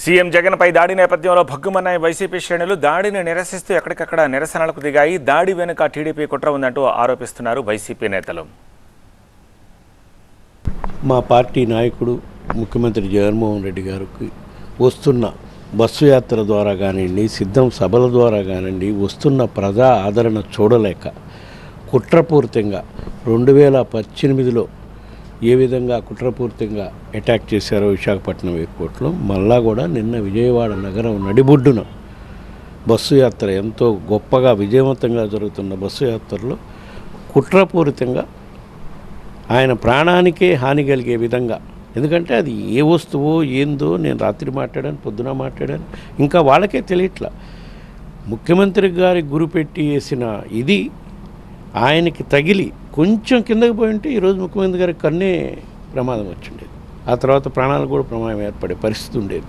CM జగన్పై దాడి నేపథ్యంలో భగ్గుమన్నాయి వైసీపీ శ్రేణులు దాడిని నిరసిస్తూ ఎక్కడికక్కడ నిరసనలకు దిగాయి. దాడి వెనుక టీడీపీ కుట్ర ఉందంటూ ఆరోపిస్తున్నారు వైసీపీ నేతలు. మా పార్టీ నాయకుడు ముఖ్యమంత్రి జగన్మోహన్ రెడ్డి గారికి వస్తున్న బస్సు యాత్ర ద్వారా కానివ్వండి సిద్ధం సభల ద్వారా కానివ్వండి వస్తున్న ప్రజా ఆదరణ చూడలేక కుట్రపూరితంగా రెండు వేల పద్దెనిమిదిలో ఏ విధంగా కుట్రపూర్తిగా అటాక్ చేశారో విశాఖపట్నం ఎయిర్పోర్ట్లో మళ్ళా కూడా నిన్న విజయవాడ నగరం నడిబొడ్డున బస్సు యాత్ర ఎంతో గొప్పగా విజయవంతంగా జరుగుతున్న బస్సు యాత్రలో కుట్రపూరితంగా ఆయన ప్రాణానికే హాని కలిగే విధంగా ఎందుకంటే అది ఏ వస్తువో ఏందో నేను రాత్రి మాట్లాడాను పొద్దున మాట్లాడాను ఇంకా వాళ్ళకే తెలియట్లా. ముఖ్యమంత్రి గారి గురిపెట్టి వేసిన ఇది ఆయనకి తగిలి కొంచెం కిందకి పోయి ఉంటే ఈరోజు ముఖ్యమంత్రి గారికి కన్నే ప్రమాదం వచ్చిండేది. ఆ తర్వాత ప్రాణాలు కూడా ప్రమాదం ఏర్పడే పరిస్థితి ఉండేది.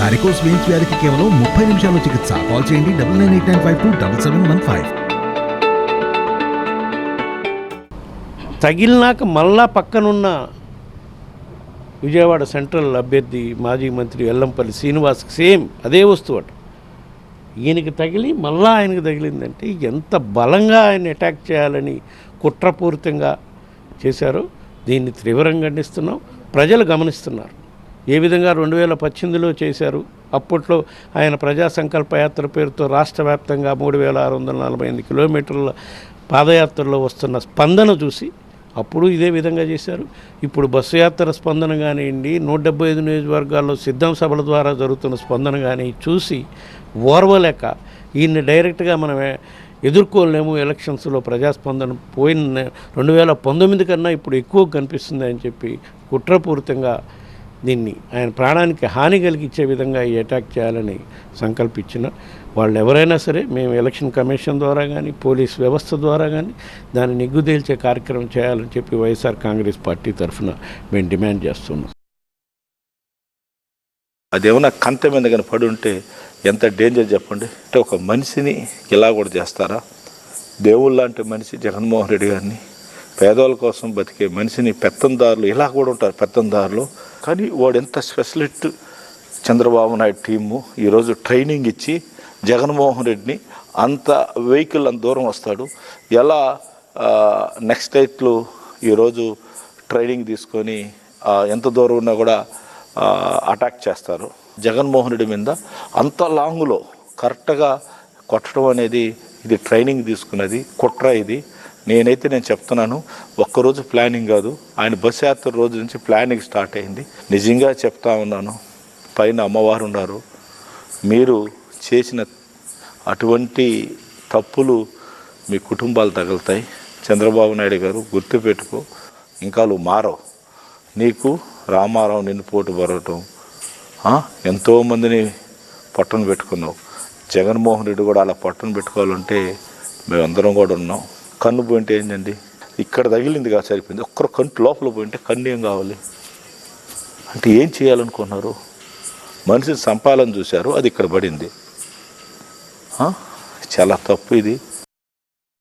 వారికోస్ వెయిన్స్ వ్యాధికి కేవలం ముప్పై నిమిషాల్లో చికిత్స. కాల్ చేయండి double nine eight nine five two double seven one five. తగిలినాక మళ్ళా పక్కనున్న విజయవాడ సెంట్రల్ అభ్యర్థి మాజీ మంత్రి ఎల్లంపల్లి శ్రీనివాస్ సేమ్ అదే వస్తువు అట ఈయనకి తగిలి మళ్ళా ఆయనకు తగిలిందంటే ఎంత బలంగా ఆయన అటాక్ చేయాలని కుట్రపూరితంగా చేశారో దీన్ని తీవ్రంగా ఖండిస్తున్నాం. ప్రజలు గమనిస్తున్నారు. ఏ విధంగా రెండు వేల పద్దెనిమిదిలో చేశారు? అప్పట్లో ఆయన ప్రజా సంకల్ప యాత్ర పేరుతో రాష్ట్ర వ్యాప్తంగా మూడు వేల ఆరు వందల నలభై ఎనిమిది కిలోమీటర్ల పాదయాత్రలో వస్తున్న స్పందన చూసి అప్పుడు ఇదే విధంగా చేశారు. ఇప్పుడు బస్సు యాత్ర స్పందన కానివ్వండి నూట డెబ్బై ఐదు నియోజకవర్గాల్లో సిద్ధం సభల ద్వారా జరుగుతున్న స్పందన కానీ చూసి ఓర్వలేక ఈయన్ని డైరెక్ట్గా మనం ఎదుర్కోలేము ఎలక్షన్స్లో ప్రజాస్పందన పోయిన రెండు వేల పంతొమ్మిది కన్నా ఇప్పుడు ఎక్కువ కనిపిస్తుంది అని చెప్పి కుట్రపూరితంగా దీన్ని ఆయన ప్రాణానికి హాని కలిగించే విధంగా ఈ అటాక్ చేయాలని సంకల్పించిన వాళ్ళు ఎవరైనా సరే మేము ఎలక్షన్ కమిషన్ ద్వారా కానీ పోలీస్ వ్యవస్థ ద్వారా కానీ దాన్ని నిగ్గుదేల్చే కార్యక్రమం చేయాలని చెప్పి వైఎస్ఆర్ కాంగ్రెస్ పార్టీ తరఫున మేము డిమాండ్ చేస్తున్నాం. అదేమన్నా కంత మీద కానీ పడి ఉంటే ఎంత డేంజర్ చెప్పండి? అంటే ఒక మనిషిని ఇలా కూడా చేస్తారా? దేవుళ్ళ లాంటి మనిషి జగన్మోహన్ రెడ్డి గారిని పేదవాళ్ళ కోసం బతికే మనిషిని పెత్తందారులు ఇలా కూడా ఉంటారు పెత్తందారులు. కానీ వాడు ఎంత స్పెషలిస్ట్ చంద్రబాబు నాయుడు టీము ఈరోజు ట్రైనింగ్ ఇచ్చి జగన్మోహన్ రెడ్డిని అంత వెహికల్ అంత దూరం వస్తాడు. ఎలా నెక్స్ట్ డేట్లు ఈరోజు ట్రైనింగ్ తీసుకొని ఎంత దూరం ఉన్నా కూడా అటాక్ చేస్తారు. జగన్మోహన్ రెడ్డి మీద అంత లాంగ్లో కరెక్ట్గా కొట్టడం అనేది ఇది ట్రైనింగ్ తీసుకున్నది కుట్ర ఇది. నేనైతే నేను చెప్తున్నాను ఒక్కరోజు ప్లానింగ్ కాదు ఆయన బస్ యాత్ర రోజు నుంచి ప్లానింగ్ స్టార్ట్ అయింది. నిజంగా చెప్తా ఉన్నాను పైన అమ్మవారు ఉన్నారు. మీరు చేసిన అటువంటి తప్పులు మీ కుటుంబాలు తగులుతాయి. చంద్రబాబు నాయుడు గారు గుర్తుపెట్టుకో ఇంకా నువ్వు మారవు. నీకు రామారావు నిన్ను పోటు పరవటం ఎంతోమందిని పట్టును పెట్టుకున్నావు. జగన్మోహన్ రెడ్డి కూడా అలా పట్టును పెట్టుకోవాలంటే మేమందరం కూడా ఉన్నాం. కన్ను పోయింటే ఏంటండి ఇక్కడ తగిలింది కాదు సరిపోయింది. ఒక్కరు కంటి లోపల పోయింటే కన్ను ఏం కావాలి? అంటే ఏం చేయాలనుకున్నారు? మనిషిని సంపాలని చూశారు అది ఇక్కడ పడింది. చాలా తప్పు ఇది.